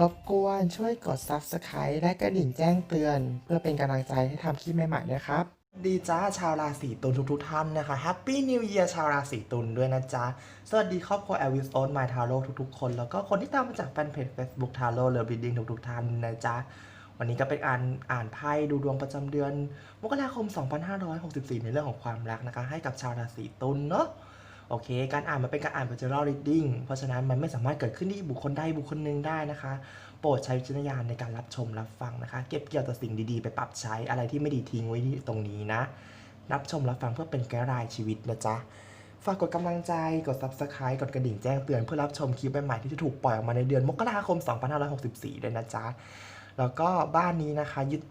รบกวนช่วยกด Subscribe และกระดิ่งแจ้งเตือน เพื่อเป็นกำลังใจให้ทำคลิปใหม่ๆนะครับ ดีจ้าชาวราศีตุลทุกๆท่านนะคะแฮปปี้นิว e ย r ชาวราศีตุลด้วยนะจ๊ะ สวัสดีครอบครัวแอลวิสโอนไมทาโร่ทุกๆ คน แล้วก็คนที่ตามมาจากแฟนเพจ Facebook ทาโร่เลิฟบีดิ้งทุกๆท่านนะจ๊ะ วันนี้ก็เป็นอ่านอ่านไพ่ดูดวงประจำเดือน มกราคม 2564 ในเรื่องของความรักนะคะ ให้กับชาวราศีตุลเนาะ โอเค การอ่านมันเป็นการอ่าน general reading เพราะฉะนั้นมันไม่สามารถเกิดขึ้นที่บุคคลใดบุคคลหนึ่งได้นะคะ โปรดใช้วิจารณญาณในการรับชมรับฟังนะคะ เก็บเกี่ยวแต่สิ่งดีๆ ไปปรับใช้อะไรที่ไม่ดีทิ้งไว้ที่ตรงนี้นะ รับชมรับฟังเพื่อเป็นแก้รายชีวิตนะจ๊ะ ฝากกดกำลังใจ กด subscribe กดกระดิ่งแจ้งเตือนเพื่อรับชมคลิปใหม่ๆที่จะถูกปล่อยออกมาในเดือนมกราคม 2564 ด้วยนะจ๊ะ แล้วก็บ้านนี้นะคะยึด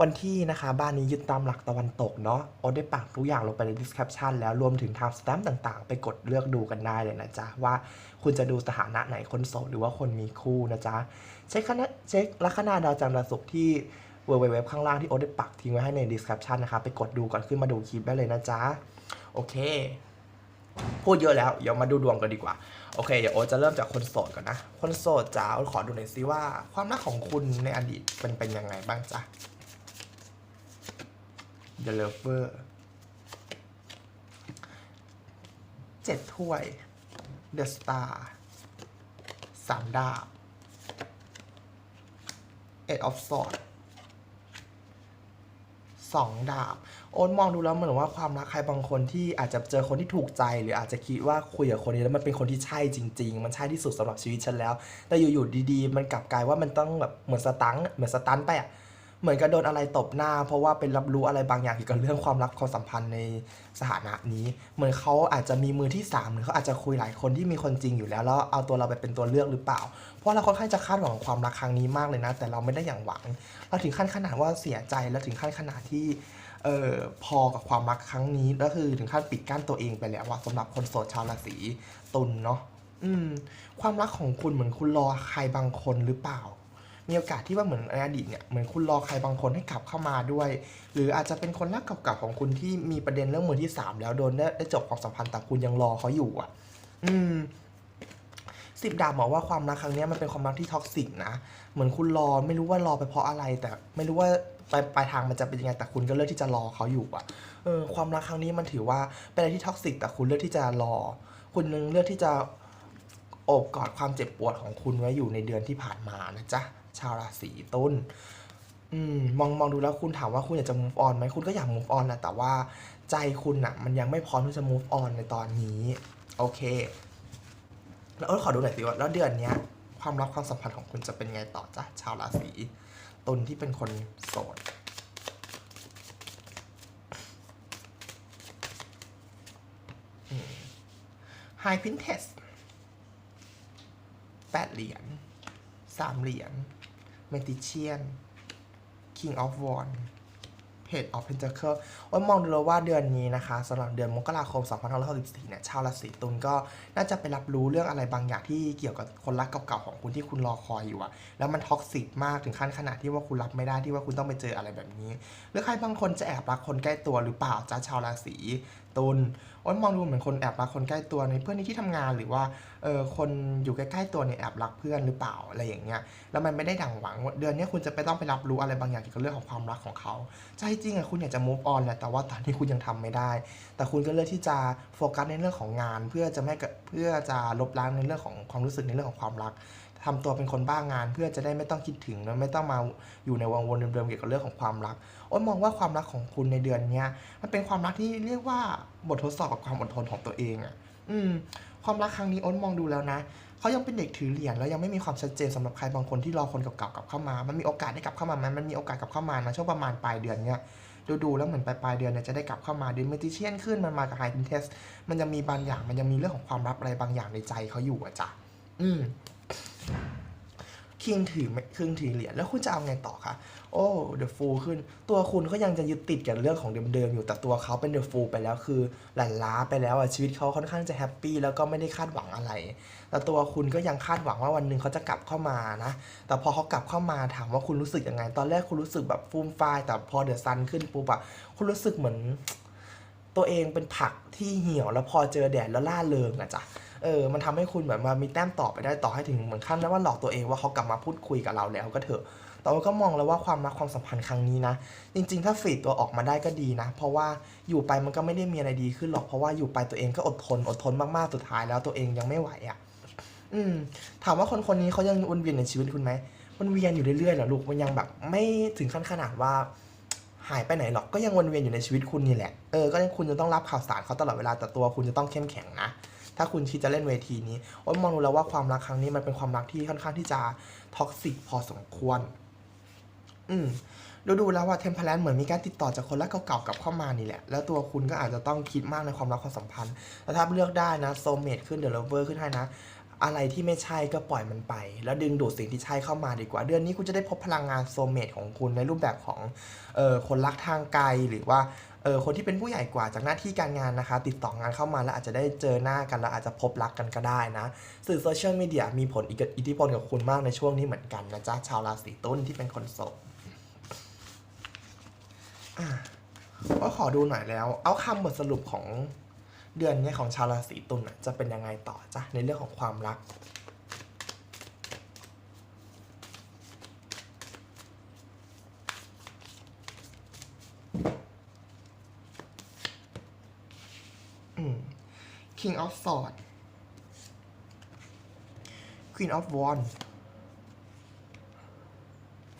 วันที่นะคะ บ้านนี้ยึดตามหลักตะวันตกเนาะโอตได้ปักทุกอย่างลงไปใน description แล้วรวมถึง time stamp ต่างๆ ไปกดเลือกดูกันได้เลยนะจ๊ะ ว่าคุณจะดูสถานะไหนคนโสดหรือว่าคนมีคู่นะจ๊ะ เช็คคณะเช็คลัคนาดาวจันทร์วันศุกร์ที่ www ข้างล่างที่โอ๊ตได้ปักทิ้งไว้ให้ใน description นะคะไปกดดูก่อนขึ้นมาดูคลิปได้เลยนะจ๊ะ โอเค พูดเยอะแล้วเดี๋ยวมาดูดวงกันดีกว่า โอเคเดี๋ยวโอจะเริ่มจากคนโสดก่อนนะ คนโสดจ้าขอดูหน่อยซิว่า ความรักของคุณในอดีตเป็นเป็นยังไงบ้างจ๊ะ The Lover เจ็ดถ้วย The Star สามดาบ Eight of Swords สองดาบ โอ๊ตมองดูแล้วเหมือนว่าความรักใครบางคนที่อาจจะเจอคนที่ถูกใจ หรืออาจจะคิดว่าคุยกับคนนี้แล้วมันเป็นคนที่ใช่จริง ๆ มันใช่ที่สุดสำหรับชีวิตฉันแล้ว แต่อยู่ๆดีๆ มันกลับกลายว่ามันต้องแบบเหมือนสตันเหมือนสตันไปอะ เหมือนกับโดนอะไรตบหน้า เพราะว่าเป็นรับรู้อะไรบางอย่างเกี่ยวกับเรื่องความรักความสัมพันธ์ในสถานะนี้ เหมือนเขาอาจจะมีมือที่สามหรือเขาอาจจะคุยหลายคนที่มีคนจริงอยู่แล้วแล้วเอาตัวเราไปเป็นตัวเลือกหรือเปล่า เพราะเราค่อนข้างจะคาดหวังความรักครั้งนี้มากเลยนะ แต่เราไม่ได้อย่างหวัง เราถึงขั้นขนาดว่าเสียใจแล้วถึงขั้นขนาดที่เออพอกับความรักครั้งนี้ก็คือถึงขั้นปิดกั้นตัวเองไปแล้วว่าสำหรับคนโสดชาวราศีตุลเนาะอืม ความรักของคุณเหมือนคุณรอใครบางคนหรือเปล่า มีโอกาสที่ว่าเหมือนในอดีตเนี่ยเหมือนคุณรอใครบางคนให้กลับเข้ามาด้วย หรืออาจจะเป็นคนรักเก่าๆของคุณที่มีประเด็นเรื่องมือที่สามแล้วโดนได้จบความสัมพันธ์แต่คุณยังรอเขาอยู่อะ อืมสิบดาบบอกว่าความรักครั้งนี้มันเป็นความรักที่ท็อกซิกนะเหมือนคุณรอไม่รู้ว่ารอไปเพราะอะไร แต่ไม่รู้ว่าไปปลายทางมันจะเป็นยังไงแต่คุณก็เลือกที่จะรอเขาอยู่อะเออความรักครั้งนี้มันถือว่าเป็นอะไรที่ท็อกซิกแต่คุณเลือกที่จะรอ คุณนึงเลือกที่จะโอบกอดความเจ็บปวดของคุณไว้อยู่ในเดือนที่ผ่านมานะจ๊ะ ชาวราศีตุลอมมองมองดูแล้วคุณถามว่าคุณอยากจะ move on ไหมคุณก็อยาก move on นะแต่ว่าใจคุณอะมันยังไม่พร้อมที่จะ move on ในตอนนี้ โอเค แล้วขอดูหน่อยสิว่าแล้วเดือนนี้ความรักความสัมพันธ์ของคุณจะเป็นไงต่อจ้ะชาวราศีตุลที่เป็นคนโสดไฮพินเทสแปดเหรียญสามเหรียญ เมติเชียน King of w a n d Page of Pentacle ว่ามองดูแล้วว่าเดือนนี้นะคะสำหรับเดือนมกราคม 2564เนี่ยชาวราศีตุลก็น่าจะไปรับรู้เรื่องอะไรบางอย่างที่เกี่ยวกับคนรักเก่าๆของคุณที่คุณรอคอยอยู่อะแล้วมันท็อกซิกมากถึงขั้นขนาดที่ว่าคุณรับไม่ได้ที่ว่าคุณต้องไปเจออะไรแบบนี้ หรือใครบางคนจะแอบรักคนใกล้ตัวหรือเปล่าจ้าชาวราศี ตุลอ้นมองดูเหมือนคนแอบรักคนใกล้ตัวในเพื่อนในที่ทำงานหรือว่าเออคนอยู่ใกล้ๆตัวเนี่ยแอบรักเพื่อนหรือเปล่าอะไรอย่างเงี้ยแล้วมันไม่ได้ดังหวังเดือนนี้คุณจะไปต้องไปรับรู้อะไรบางอย่างเกี่ยวกับเรื่องของความรักของเขาใจจริงอะคุณอยากจะ move on แหละแต่ว่าตอนนี้คุณยังทำไม่ได้ แต่คุณก็เลือกที่จะโฟกัสในเรื่องของงาน เพื่อจะไม่เพื่อจะลบล้างในเรื่องของความรู้สึกในเรื่องของความรัก ทำตัวเป็นคนบ้างาน เพื่อจะได้ไม่ต้องคิดถึงและไม่ต้องมาอยู่ในวังวนเดิมๆเกี่ยวกับเรื่องของความรักอ้นมองว่าความรักของคุณในเดือนเนี้ยมันเป็นความรักที่เรียกว่าบททดสอบกับความอดทนของตัวเองอะ่ะ อืม ความรักครั้งนี้อ้นมองดูแล้วนะเขายังเป็นเด็กถือเหรียญแล้วยังไม่มีความชัดเจนสำหรับใครบางคนที่รอคนเก่าๆกลับเข้ามา มันมีโอกาสได้กลับเข้ามาไหมมันมีโอกาสกลับเข้ามานะช่วงประมาณปลายเดือนเนี้ยดูดูๆแล้วเหมือนปลายปลายเดือนเนี่ยจะได้กลับเข้ามาดิเมติเชียนขึ้นมันมากับไฮพินเทสมันยังมีบางอย่างมันยังมีเรื่องของความลับอะไรบางอย่างในใจเขาอยู่อะจ้ะอืม คิงถือครึ่งถือเหรียญแล้วคุณจะเอาไงต่อคะโอ้เดอะฟูลขึ้น ตัวคุณก็ยังจะยึดติดกับเรื่องของเดิมๆอยู่แต่ตัวเขาเป็นเดอะฟูลไปแล้วคือหลั่นล้าไปแล้วอะชีวิตเขาค่อนข้างจะแฮปปี้แล้วก็ไม่ได้คาดหวังอะไรแต่ตัวคุณก็ยังคาดหวังว่าวันหนึ่งเขาจะกลับเข้ามานะ แต่พอเขากลับเข้ามาถามว่าคุณรู้สึกยังไง ตอนแรกคุณรู้สึกแบบฟูมฟายแต่พอเดอะซันขึ้นปุ๊บอะคุณรู้สึกเหมือน ตัวเองเป็นผักที่เหี่ยวแล้วพอเจอแดดแล้วล่าเริงอะจ้ะ เออมันทำให้คุณแบบมามีแต้มต่อไปได้ต่อให้ถึงเหมือนขั้นว่าหลอกตัวเองว่าเขากลับมาพูดคุยกับเราแล้วก็เถอะแต่ว่าก็มองแล้วว่าความรักความสัมพันธ์ครั้งนี้นะ จริง ๆ ถ้าฝีดตัวออกมาได้ก็ดีนะ เพราะว่าอยู่ไปมันก็ไม่ได้มีอะไรดีขึ้นหรอกเพราะว่าอยู่ไปตัวเองก็อดทนอดทนมากๆสุดท้ายแล้วตัวเองยังไม่ไหวอะ่ะอืม ถามว่าคนคนนี้เขายังวนเวียนในชีวิตคุณไหมวนเวียนอยู่เรื่อยๆเหรอลูกมันยังแบบไม่ถึงขั้นขนาดว่าหายไปไหนหรอกก็ยังวนเวียนอยู่ในชีวิตคุณนี่แหละ เออ ก็ยังคุณจะต้องรับข่าวสารเขาตลอดเวลาแต่ตัวคุณจะต้องเข้มแข็งนะ ถ้าคุณคิดจะเล่นเวทีนี้อ้ยมองดูแล้วว่าความรักครั้งนี้มันเป็นความรักที่ค่อนข้างที่จะท็อกซิกพอสมควร อืมดูดูแล้วว่าเทมเพลนเหมือนมีการติดต่อจากคนรักเก่าๆกลับเข้ามานี่แหละ แล้วตัวคุณก็อาจจะต้องคิดมากในความรักความสัมพันธ์แล้วถ้าเลือกได้นะโซเม e ขึ้นเด e ลเวอร์ขึ้นให้นะ อะไรที่ไม่ใช่ก็ปล่อยมันไป แล้วดึงดูดสิ่งที่ใช่เข้ามาดีกว่า เดือนนี้คุณจะได้พบพลังงานโซเม e ของคุณในรูปแบบของเอ่อคนรักทางไกลหรือว่า เออคนที่เป็นผู้ใหญ่กว่าจากหน้าที่การงานนะคะ ติดต่องานเข้ามาแล้วอาจจะได้เจอหน้ากันแล้วอาจจะพบรักกันก็ได้นะ สื่อโซเชียลมีเดียมีผลอิทธิพลกับคุณมากในช่วงนี้เหมือนกันนะจ๊ะชาวราศีตุลที่เป็นคนโสดก็ขอดูหน่อยแล้ว เอาคำบทสรุปของเดือนเนี้ยของชาวราศีตุลน่ะจะเป็นยังไงต่อจ้ะในเรื่องของความรัก King of Swords Queen of Wands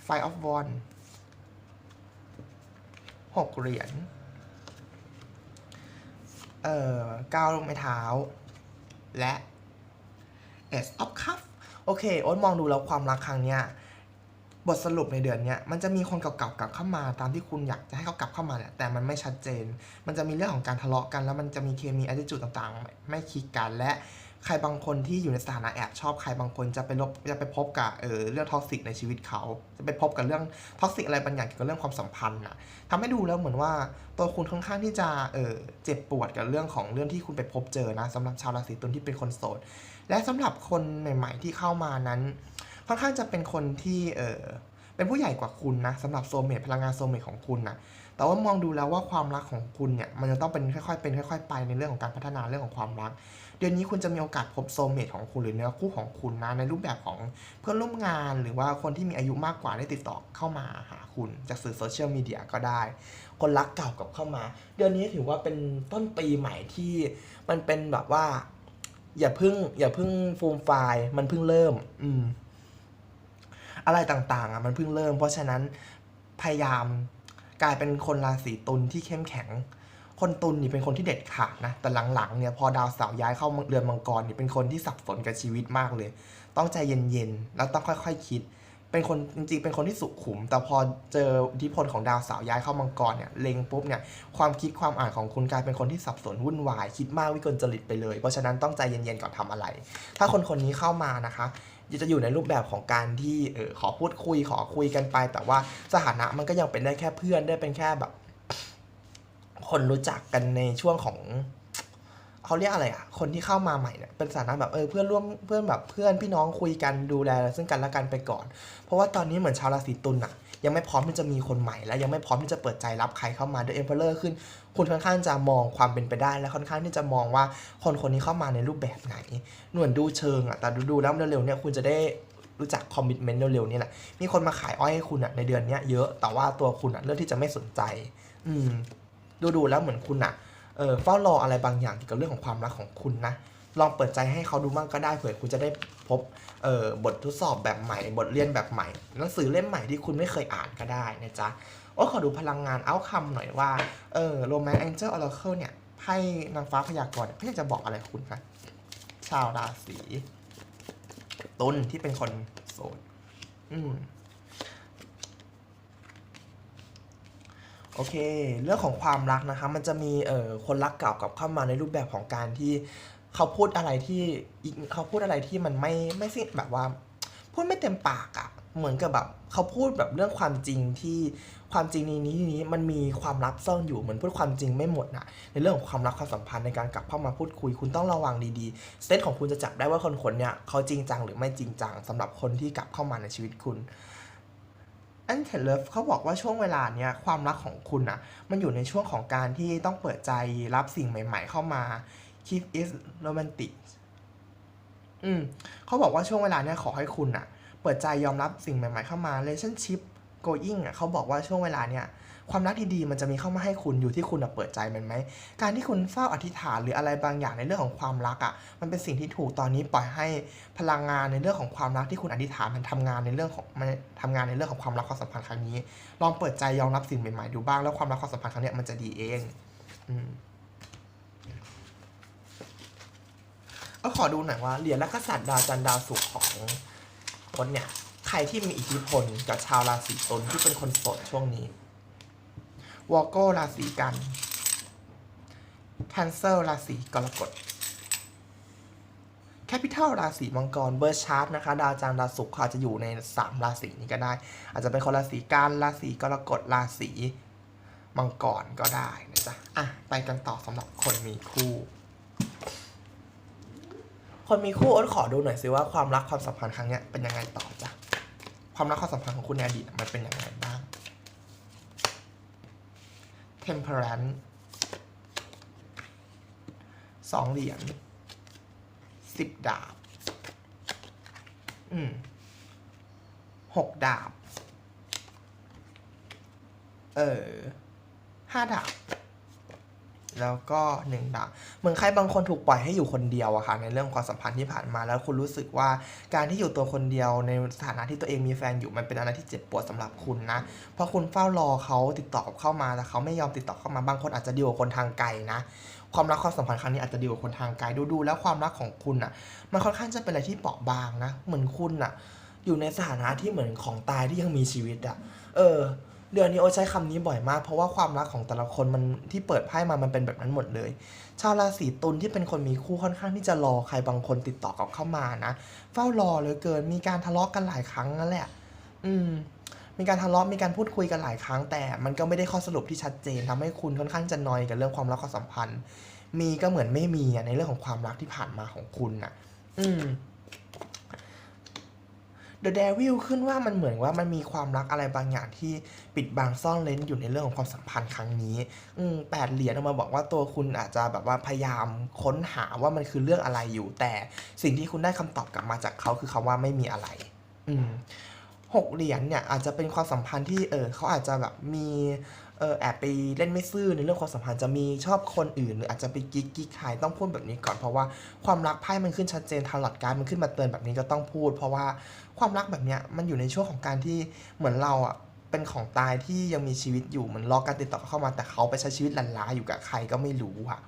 Five of Wands หกเหรียญ เอ่อเก้าไม้เท้า และ Ace of Cup โอเค โอ๊ตมองดูแล้วความรักครั้งเนี้ย บทสรุปในเดือนนี้มันจะมีคนเก่าๆกลับเข้ามาตามที่คุณอยากจะให้เขากลับเข้ามาแหละแต่มันไม่ชัดเจน มันจะมีเรื่องของการทะเลาะกันแล้วมันจะมีเคมี attitude ต่างๆ ไม่คลิกกันและใครบางคนที่อยู่ในสถานะแอบชอบใครบางคนจะไปลบจะไปพบกับเออเรื่องท็อกซิกในชีวิตเขาจะไปพบกับเรื่องท็อกซิกอะไรบางอย่างเกี่ยวกับเรื่องความสัมพันธ์นะทำให้ดูแล้วเหมือนว่าตัวคุณค่อนข้างที่จะเออเจ็บปวดกับเรื่องของเรื่องที่คุณไปพบเจอนะสำหรับชาวราศีตุลที่เป็นคนโสดและสำหรับคนใหม่ ๆ ที่เข้ามานั้น ค่อนข้างจะเป็นคนที่เออเป็นผู้ใหญ่กว่าคุณนะสำหรับโซเมตพลังงานโซเมตของคุณนะแต่ว่ามองดูแล้วว่าความรักของคุณเนี่ยมันจะต้องเป็นค่อยๆเป็นค่อยๆไปในเรื่องของการพัฒนาเรื่องของความรัก เดือนนี้คุณจะมีโอกาสพบโซเมตของคุณหรือเนื้อคู่ของคุณนะในรูปแบบของเพื่อนร่วมงานหรือว่าคนที่มีอายุมากกว่าได้ติดต่อเข้ามาหาคุณจากสื่อโซเชียลมีเดียก็ได้ คนรักเก่ากลับเข้ามา เดือนนี้ถือว่าเป็นต้นปีใหม่ที่มันเป็นแบบว่า อย่าเพึ่งอย่าเพึ่งฟูมไฟล์มันเพิ่งเริ่ม อืม อะไรต่างๆอะมันเพิ่งเริ่ม เพราะฉะนั้นพยายามกลายเป็นคนราศีตุลที่เข้มแข็ง คนตุลนี่เป็นคนที่เด็ดขาดนะ แต่หลังๆเนี่ยพอดาวเสาร์ย้ายเข้าเรือนมังกรนี่เป็นคนที่สับสนกับชีวิตมากเลย ต้องใจเย็นๆ แล้วต้องค่อยๆคิด เป็นคนจริงๆ เป็นคนที่สุขุม แต่พอเจออิทธิพลของดาวเสาร์ย้ายเข้ามังกรเนี่ย เล็งปุ๊บเนี่ย ความคิดความอ่านของคุณกลายเป็นคนที่สับสนวุ่นวาย คิดมากวิกลจริตไปเลย เพราะฉะนั้นต้องใจเย็นๆก่อนทำอะไร ถ้าคนคนนี้เข้ามานะคะ จะอยู่ในรูปแบบของการที่เออขอพูดคุยขอคุยกันไป แต่ว่าสถานะมันก็ยังเป็นได้แค่เพื่อนได้เป็นแค่แบบ คนรู้จักกันในช่วงของ เขาเรียกอะไรอะ คนที่เข้ามาใหม่เนี่ยเป็นสถานะแบบเออเพื่อนร่วมเพื่อนแบบเพื่อนพี่น้องคุยกันดูแล ซึ่งกันและกันไปก่อน เพราะว่าตอนนี้เหมือนชาวราศีตุลอะ ยังไม่พร้อมที่จะมีคนใหม่ และยังไม่พร้อมที่จะเปิดใจรับใครเข้ามาด้วยเอ็มเพลเลอร์ขึ้น คุณค่อนข้างจะมองความเป็นไปได้ และค่อนข้างที่จะมองว่าคนคนนี้เข้ามาในรูปแบบไหนหน่วนดูเชิงอะแต่ดูๆแล้วเร็วๆเนี่ยคุณจะได้รู้จักคอมมิชเมนต์เร็วๆนี่แหละ มีคนมาขายอ้อยให้คุณอะในเดือนนี้เยอะ แต่ว่าตัวคุณอะเลือกที่จะไม่สนใจ อืม ดูๆแล้วเหมือนคุณอะ เออเฝ้ารออะไรบางอย่างเกี่ยวกับเรื่องของความรักของคุณนะ ลองเปิดใจให้เขาดูบ้างก็ได้เผื่อคุณจะได้พบเออบททดสอบแบบใหม่ บทเรียนแบบใหม่ หนังสือเล่มใหม่ที่คุณไม่เคยอ่านก็ได้นะจ๊ะโอ้ขอดูพลังงานเอาคำหน่อยว่าเออโรแมนต์แองเจิลออร์เคิลเนี่ยไพ่นางฟ้าพยากรณ์เนี่ยเขาอยากจะบอกอะไรคุณคะชาวราศีตุลที่เป็นคนโสดอืม โอเค เรื่องของความรักนะคะ มันจะมีเอ่อคนรักเก่ากลับเข้ามาในรูปแบบของการที่เขาพูดอะไรที่อีกเขาพูดอะไรที่มันไม่ไม่สิแบบว่า พูดไม่เต็มปากอะ่ะเหมือนกับแบบเขาพูดแบบเรื่องความจริงที่ความจริงในนี้นี้มันมีความลับซ่อนอยู่เหมือนพูดความจริงไม่หมดนะในเรื่องของความรักความสัมพันธ์ในการกลับเข้ามาพูดคุย คุณต้องระวังดีๆเซตของคุณจะจับได้ว่าคนคนเนี่ยเขาจริงจังหรือไม่จริงจังสำหรับคนที่กลับเข้ามาในชีวิตคุณ อันเทเลฟเขาบอกว่าช่วงเวลาเนี้ยความรักของคุณอะมันอยู่ในช่วงของการที่ต้องเปิดใจรับสิ่งใหม่ ๆ เข้ามา keep it romantic อืมเขาบอกว่าช่วงเวลาเนี้ยขอให้คุณอะเปิดใจยอมรับสิ่งใหม่ ๆ เข้ามา relationship going อะเขาบอกว่าช่วงเวลาเนี้ย ความรักดีๆมันจะมีเข้ามาให้คุณอยู่ที่คุณเปิดใจมันไหม การที่คุณเฝ้าอธิษฐานหรืออะไรบางอย่างในเรื่องของความรักอะมันเป็นสิ่งที่ถูกตอนนี้ปล่อยให้พลังงานในเรื่องของความรักที่คุณอธิษฐานมันทำงานในเรื่องของมันทำงานในเรื่องของความรักความสัมพันธ์ครั้งนี้ ลองเปิดใจยอมรับสิ่งใหม่ๆดูบ้างแล้วความรักความสัมพันธ์ครั้งเนี้ยมันจะดีเองอืมก็ขอดูหน่อยว่าเหรียญและกษัตริย์ดาวจันทร์ดาวศุกร์ของคนเนี่ย ใครที่มีอิทธิพลกับชาวราศีตุลที่เป็นคนโสดช่วงนี้ วอลโกราศีกันแคนเซอร์ราศีกรกฎแคปิตอลราศีมังกรเบอร์ชาร์ตนะคะ ดาวจันทร์ดาวศุกร์เขาอาจจะอยู่ใน 3 ราศีนี้ก็ได้ อาจจะเป็นคนราศีกันราศีกรกฎราศีมังกรก็ได้นะจ๊ะอะไปกันต่อสำหรับคนมีคู่ คนมีคู่อ้นขอดูหน่อยสิว่าความรักความสัมพันธ์ครั้งเนี้ยเป็นยังไงต่อจ้ะความรักความสัมพันธ์ของคุณในอดีตมันเป็นยังไงบ้าง temperance สองเหรียญสิบดาบ อืมหกดาบ เออห้าดาบ แล้วก็หนึ่งดาบเหมือนใครบางคนถูกปล่อยให้อยู่คนเดียวอะค่ะในเรื่องความสัมพันธ์ที่ผ่านมา แล้วคุณรู้สึกว่าการที่อยู่ตัวคนเดียวในสถานะที่ตัวเองมีแฟนอยู่มันเป็นอะไรที่เจ็บปวดสำหรับคุณนะเพราะคุณเฝ้ารอเขาติดต่อเข้ามาแต่เขาไม่ยอมติดต่อเข้ามาบางคนอาจจะดีกว่าคนทางไกลนะความรักความสัมพันธ์ครั้งนี้อาจจะดีกว่าคนทางไกลดูๆแล้วความรักของคุณอะมันค่อนข้างจะเป็นอะไรที่เปราะบางนะ เหมือนคุณอะอยู่ในสถานะที่เหมือนของตายที่ยังมีชีวิตอะเออ เดือนนี้โอใช้คำนี้บ่อยมาก เพราะว่าความรักของแต่ละคนมันที่เปิดไพ่มามันเป็นแบบนั้นหมดเลย ชาวราศีตุลที่เป็นคนมีคู่ค่อนข้างที่จะรอใครบางคนติดต่อกลับเข้ามานะ เฝ้ารอเหลยเกินมีการทะเลาะกันหลายครั้งนั่นแหละ อืม มีการทะเลาะมีการพูดคุยกันหลายครั้ง แต่มันก็ไม่ได้ข้อสรุปที่ชัดเจนทำให้คุณค่อนข้างจะนอยกับเรื่องความรักความสัมพันธ์ มีก็เหมือนไม่มีในเรื่องของความรักที่ผ่านมาของคุณน่ะ อืม The Devil ขึ้นว่ามันเหมือนว่ามันมีความรักอะไรบางอย่างที่ปิดบังซ่อนเร้นอยู่ในเรื่องของความสัมพันธ์ครั้งนี้ อืมแปดเหรียญออกมาบอกว่าตัวคุณอาจจะแบบว่าพยายามค้นหาว่ามันคือเรื่องอะไรอยู่ แต่สิ่งที่คุณได้คำตอบกลับมาจากเขาคือคำว่าไม่มีอะไร อืมหกเหรียญเนี่ยอาจจะเป็นความสัมพันธ์ที่เออเขาอาจจะแบบมี เออแอบไปเล่นไม่ซื่อในเรื่องความสัมพันธ์จะมีชอบคนอื่น หรืออาจจะไปกิ๊กกิ๊กใครต้องพูดแบบนี้ก่อนเพราะว่าความรักไพ่มันขึ้นชัดเจนทาร์ลอตการ์ดมันขึ้นมาเตือนแบบนี้ก็ต้องพูด เพราะว่าความรักแบบเนี้ยมันอยู่ในช่วงของการที่เหมือนเราอะเป็นของตายที่ยังมีชีวิตอยู่เหมือนรอการติดต่อเข้ามาแต่เขาไปใช้ชีวิตลันล้าอยู่กับใครก็ไม่รู้อะ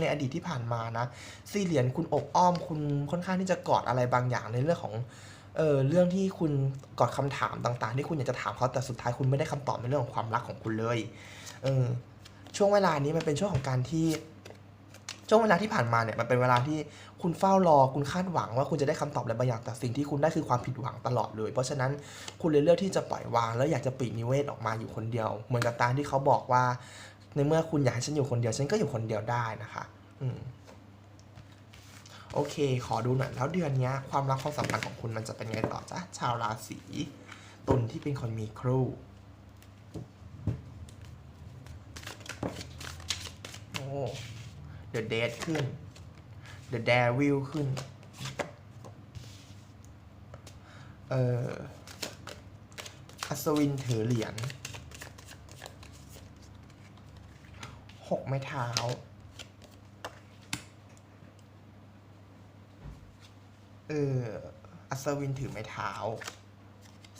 ในอดีตที่ผ่านมานะ สี่เหรียญคุณอบอ้อมคุณค่อนข้างที่จะกอดอะไรบางอย่างในเรื่องของ เออเรื่องที่คุณกอดคำถามต่าง ๆ ที่คุณอยากจะถามเขาแต่สุดท้ายคุณไม่ได้คำตอบในเรื่องของความรักของคุณเลยเออช่วงเวลานี้มันเป็นช่วงของการที่ช่วงเวลาที่ผ่านมาเนี่ยมันเป็นเวลาที่คุณเฝ้ารอคุณคาดหวังว่าคุณจะได้คำตอบอะไรบางอย่างแต่สิ่งที่คุณได้คือความผิดหวังตลอดเลย เพราะฉะนั้นคุณเลยเลือกที่จะปล่อยวาง แล้วอยากจะปีกนิเวศออกมาอยู่คนเดียว เหมือนกับตามที่เขาบอกว่า ในเมื่อคุณอยากให้ฉันอยู่คนเดียวฉันก็อยู่คนเดียวได้นะคะ อืม โอเค ขอดูหน่อยแล้วเดือนนี้ความรักความสัมพันธ์ของคุณมันจะเป็นไงต่อจ้ะชาวราศีตุลที่เป็นคนมีครูโอ้ The Dead ขึ้น The Devil ขึ้น เอ่ออัศวินถือเหรียญหกไม้เท้า เอออัศวินถือไม้เท้า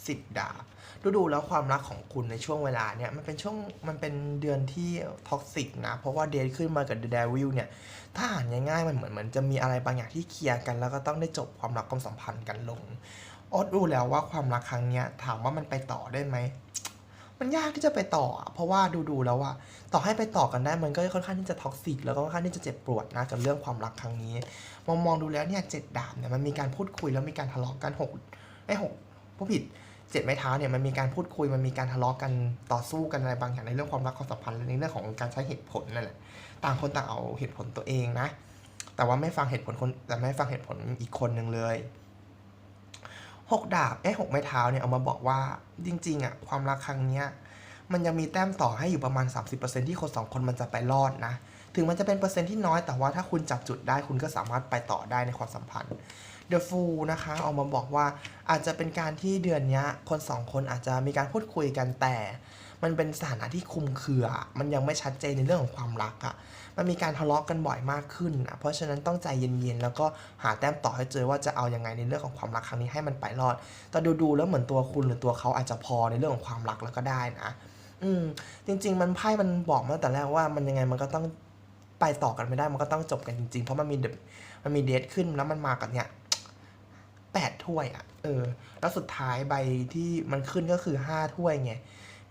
สิบดาบดูดูแล้วความรักของคุณในช่วงเวลาเนี่ยมันเป็นช่วงมันเป็นเดือนที่ท็อกซิกนะ เพราะว่าเดทขึ้นมากับเดวิลเนี่ยถ้าอ่านง่ายๆมันเหมือนเหมือนจะมีอะไรบางอย่างที่เคลียร์กัน แล้วก็ต้องได้จบความรักความสัมพันธ์กันลงออสดูแล้วว่าความรักครั้งเนี้ยถามว่ามันไปต่อได้ไหม มันยากที่จะไปต่อ เพราะว่าดูๆแล้วว่าต่อให้ไปต่อกันได้มันก็ค่อนข้างที่จะท็อกซิกแล้วก็ค่อนข้างที่จะเจ็บปวดนะกับเรื่องความรักครั้งนี้ มองมองดูแล้วเนี่ยเจ็ดดาบเนี่ยมันมีการพูดคุยแล้วมีการทะเลาะกันหกไอ้หกผู้ผิดเจ็ดไม้เท้าเนี่ยมันมีการพูดคุยมันมีการทะเลาะกันต่อสู้กันอะไรบางอย่างในเรื่องความรักความสัมพันธ์และในเรื่องของการใช้เหตุผลนั่นแหละต่างคนต่างเอาเหตุผลตัวเองนะ แต่ว่าไม่ฟังเหตุผลคนแต่ไม่ฟังเหตุผลอีกคนหนึ่งเลย หกดาบเอ้หกไม้เท้าเนี่ยเอามาบอกว่าจริงๆอะความรักครั้งเนี้ยมันยังมีแต้มต่อให้อยู่ประมาณ 30%ที่คนสองคนมันจะไปรอดนะ ถึงมันจะเป็นเปอร์เซ็นต์ที่น้อยแต่ว่าถ้าคุณจับจุดได้คุณก็สามารถไปต่อได้ในความสัมพันธ์ The Fool นะคะออกมาบอกว่าอาจจะเป็นการที่เดือนนี้คนสองคนอาจจะมีการพูดคุยกันแต่ มันเป็นสถานะที่คุมเครือ มันยังไม่ชัดเจนในเรื่องของความรักอะ่ะ มันมีการทะเลาะกันบ่อยมากขึ้นอะเพราะฉะนั้นต้องใจเย็นๆ แล้วก็หาแต้มต่อให้เจอว่าจะเอายังไงในเรื่องของความรักครั้งนี้ให้มันไปรอด แต่ดูๆแล้วเหมือนตัวคุณหรือตัวเขาอาจจะพอในเรื่องของความรักแล้วก็ได้นะ อืม จริง ๆ มันไพ่มันบอกมาตั้งแต่แรกว่ามันยังไงมันก็ต้องไปต่อกันไม่ได้ มันก็ต้องจบกันจริงๆ เพราะมันมีเดมันมีเดทขึ้นแล้วมันมากับเนี่ยแปดถ้วยอะ่ะ เออ แล้วสุดท้ายใบที่มันขึ้นก็คือห้าถ้วยไง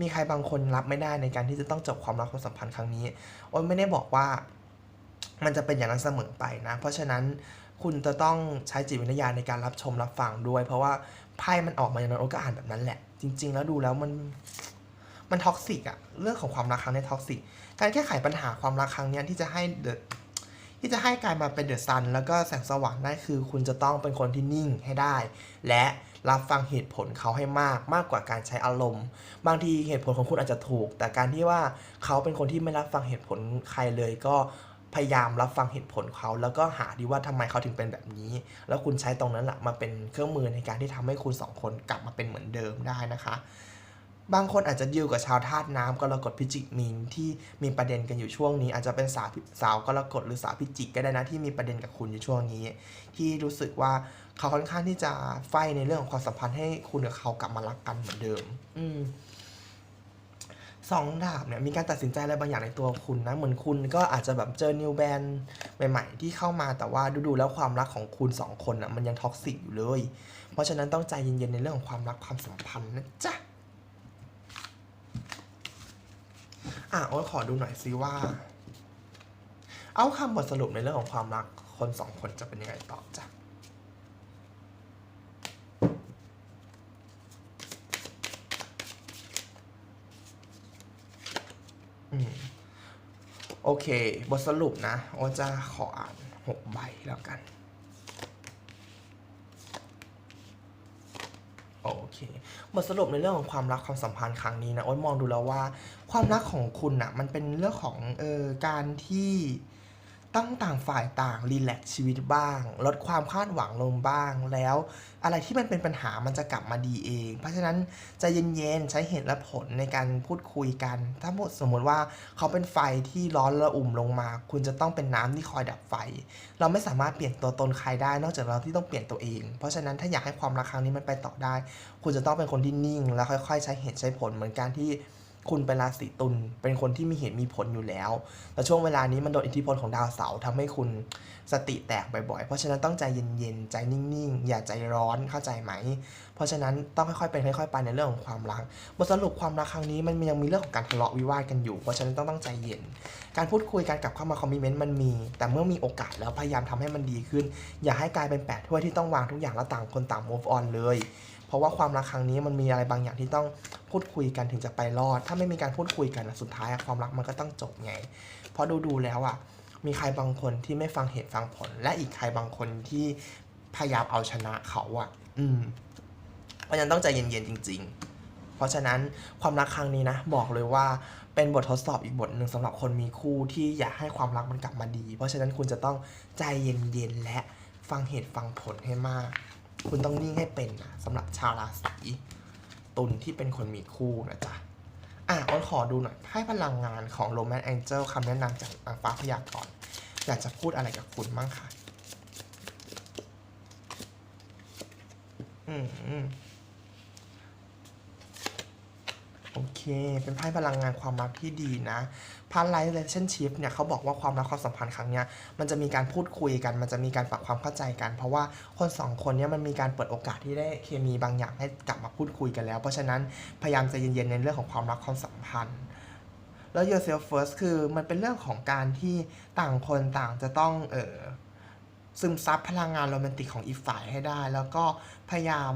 มีใครบางคนรับไม่ได้ในการที่จะต้องจบความรักความสัมพันธ์ครั้งนี้โอ้ยไม่ได้บอกว่า มันจะเป็นอย่างนั้นเสมอไปนะ เพราะฉะนั้นคุณจะต้องใช้จิตวิทยาในการรับชมรับฟังด้วย เพราะว่าไพ่มันออกมาอย่างนั้นโอ้ก็อ่านแบบนั้นแหละ จริง ๆ แล้วดูแล้วมันมันท็อกซิกอะเรื่องของความรักครั้งนี้ท็อกซิกการแก้ไขปัญหาความรักครั้งนี้ที่จะให้เดอะที่จะให้กลายมาเป็นเดอะซันแล้วก็แสงสว่างได้คือ คุณจะต้องเป็นคนที่นิ่งให้ได้ และ รับฟังเหตุผลเขาให้มากมากกว่าการใช้อารมณ์ บางทีเหตุผลของคุณอาจจะถูก แต่การที่ว่าเขาเป็นคนที่ไม่รับฟังเหตุผลใครเลยก็พยายามรับฟังเหตุผลเขา แล้วก็หาดีว่าทำไมเขาถึงเป็นแบบนี้ แล้วคุณใช้ตรงนั้นแหละมาเป็นเครื่องมือในการที่ทำให้คุณสองคนกลับมาเป็นเหมือนเดิมได้นะคะ บางคนอาจจะดิวกับชาวธาตุน้ำกรกฎพิจิกมีนที่มีประเด็นกันอยู่ช่วงนี้ อาจจะเป็นสาวสาวกรกฎหรือสาวพิจิกก็ได้นะที่มีประเด็นกับคุณอยู่ช่วงนี้ ที่รู้สึกว่าเขาค่อนข้างที่จะไฟในเรื่องของความสัมพันธ์ให้คุณกับเขากลับมารักกันเหมือนเดิม อืมสองดาบเนี่ยมีการตัดสินใจอะไรบางอย่างในตัวคุณนะ เหมือนคุณก็อาจจะแบบเจอนิวแบนใหม่ ๆ ที่เข้ามาแต่ว่าดูๆแล้วความรักของคุณสองคนอะมันยังท็อกซิกอยู่เลย เพราะฉะนั้นต้องใจเย็นๆในเรื่องของความรักความสัมพันธ์นะจ๊ะ อะโอ๊ตขอดูหน่อยซิว่า เอาคำบทสรุปในเรื่องของความรักคนสองคนจะเป็นยังไงต่อจ้ะอืมโอเค บทสรุปนะโอจะขออ่านหกใบแล้วกัน โอ เคบทสรุปในเรื่องของความรักความสัมพันธ์ครั้งนี้นะโอ๊ตมองดูแล้วว่า ความรักของคุณน่ะมันเป็นเรื่องของเออการที่ ต้องต่างฝ่ายต่างรีแลกซ์ชีวิตบ้าง ลดความคาดหวังลงบ้าง แล้วอะไรที่มันเป็นปัญหามันจะกลับมาดีเอง เพราะฉะนั้นใจะเย็นๆใช้เหตุและผลในการพูดคุยกัน ถ้าสมมติว่าเขาเป็นไฟที่ร้อนระอุ่มลงมา คุณจะต้องเป็นน้ำที่คอยดับไฟ เราไม่สามารถเปลี่ยนตัวตนใครได้นอกจากเราที่ต้องเปลี่ยนตัวเอง เพราะฉะนั้นถ้าอยากให้ความรักครั้งนี้มันไปต่อได้ คุณจะต้องเป็นคนที่นิ่ง และค่อย ๆ ใช้เหตุใช้ผลเหมือนการที่ คุณเป็นราศีตุลเป็นคนที่มีเหตุมีผลอยู่แล้ว แต่ช่วงเวลานี้มันโดนอิทธิพลของดาวเสาร์ทำให้คุณสติแตกบ่อยๆ เพราะฉะนั้นต้องใจเย็นๆ ใจนิ่งๆ อย่าใจร้อนเข้าใจไหม เพราะฉะนั้นต้องค่อยๆเป็นค่อยๆไปในเรื่องของความรักบทสรุปความรักครั้งนี้มันยังมีเรื่องของการทะเลาะวิวาทกันอยู่ เพราะฉะนั้นต้องต้งใจเย็น การพูดคุยการกลับเข้ามาคอมมิเมนต์มันมี แต่เมื่อมีโอกาสแล้วพยายามทำให้มันดีขึ้น อย่าให้กลายเป็นแปดถ้วยที่ต้องวางทุกอย่างแล้วต่างคนต่าง move on เลย เพราะว่าความรักครั้งนี้มันมีอะไรบางอย่างที่ต้อง พูดคุยกันถึงจะไปรอด ถ้าไม่มีการพูดคุยกันอะสุดท้ายความรักมันก็ต้องจบไง เพราะดูดูๆแล้วอะมีใครบางคนที่ไม่ฟังเหตุฟังผล และอีกใครบางคนที่พยายามเอาชนะเขาอะ อืม เพราะฉะนั้นต้องใจเย็นๆจริง ๆ เพราะฉะนั้นความรักครั้งนี้นะบอกเลยว่าเป็นบททดสอบอีกบทหนึ่งสำหรับคนมีคู่ที่อยากให้ความรักมันกลับมาดี เพราะฉะนั้นคุณจะต้องใจเย็นๆและฟังเหตุฟังผลให้มาก คุณต้องนิ่งให้เป็นนะสำหรับชาวราศี ตุลที่เป็นคนมีคู่นะจ๊ะ อะอ้นขอดูหน่อยให้พลังงานของโรแมนต์แองเจิลคำแนะนำจากนางฟ้าพยากรณ์อยากจะพูดอะไรกับคุณบ้างคะอืมอืมโอเค เป็นไพ่พลังงานความรักที่ดีนะ พันไลท์ relationship เนี่ยเขาบอกว่าความรักความสัมพันธ์ครั้งเนี้ยมันจะมีการพูดคุยกัน มันจะมีการปรับความเข้าใจกัน เพราะว่าคนสองคนเนี้ยมันมีการเปิดโอกาสที่ได้เคมีบางอย่างให้กลับมาพูดคุยกันแล้ว เพราะฉะนั้นพยายามใจเย็นๆในเรื่องของความรักความสัมพันธ์แล้ว yourself first คือมันเป็นเรื่องของการที่ต่างคนต่างจะต้องเออซึมซับพลังงานโรแมนติกของอีกฝ่ายให้ได้ แล้วก็พยายาม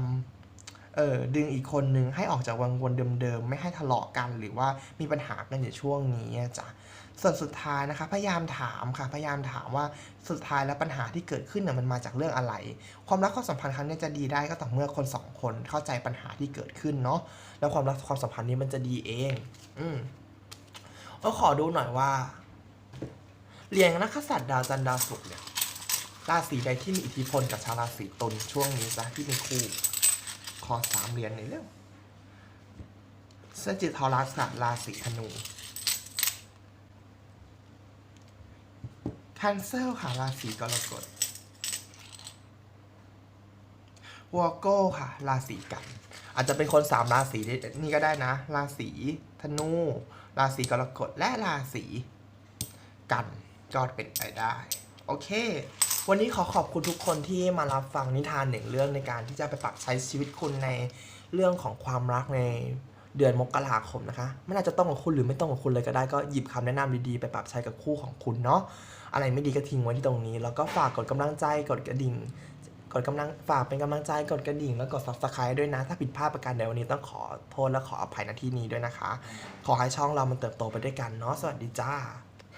เออดึงอีกคนนึงให้ออกจากวังวนเดิมๆ ไม่ให้ทะเลาะกัน หรือว่ามีปัญหากันอยู่ช่วงนี้จ้ะส่วนสุดท้ายนะคะ พยายามถามค่ะ พยายามถามว่าสุดท้ายแล้วปัญหาที่เกิดขึ้นน่ะมันมาจากเรื่องอะไร ความรักความสัมพันธ์ครั้งนี้จะดีได้ก็ต่อเมื่อคนสองคนเข้าใจปัญหาที่เกิดขึ้นเนาะแล้วความรักความสัมพันธ์นี้มันจะดีเอง อืมก็ขอดูหน่อยว่าเรียงนักษัตริย์ดาวจันทร์ดาวศุกร์เนี่ยราศีใดที่มีอิทธิพลกับชาวราศีตุลช่วงนี้จ้ะที่มีคู่ ขอสามเหรียญในอยเรื่องเซจิทอรัสราศีธนู คันเซลค่ะ ราศีกรกฎวอโก้ค่ะ ราศีกัน อาจจะเป็นคนสามราศีนี่ก็ได้นะ ราศีธนู ราศีกรกฎและราศีกันก็เป็นไปได้ โอเค วันนี้ขอขอบคุณทุกคนที่มารับฟังนิทานหนึ่งเรื่องในการที่จะไปปรับใช้ชีวิตคุณในเรื่องของความรักในเดือนมกราคมนะคะไม่น่าจะต้องกับคุณหรือไม่ต้องกับคุณเลยก็ได้ก็หยิบคำแนะนำดีๆไปปรับใช้กับคู่ของคุณเนาะอะไรไม่ดีก็ทิ้งไว้ที่ตรงนี้ แล้วก็ฝากกดกำลังใจกดกระดิ่งกดกำลังฝากเป็นกำลังใจกดกระดิ่งแล้วกด subscribe ด้วยนะ ถ้าผิดพลาดประการใดวันนี้ต้องขอโทษและขออภัยณที่นี้ด้วยนะคะ ขอให้ช่องเรามันเติบโตไปด้วยกันเนาะสวัสดีจ้า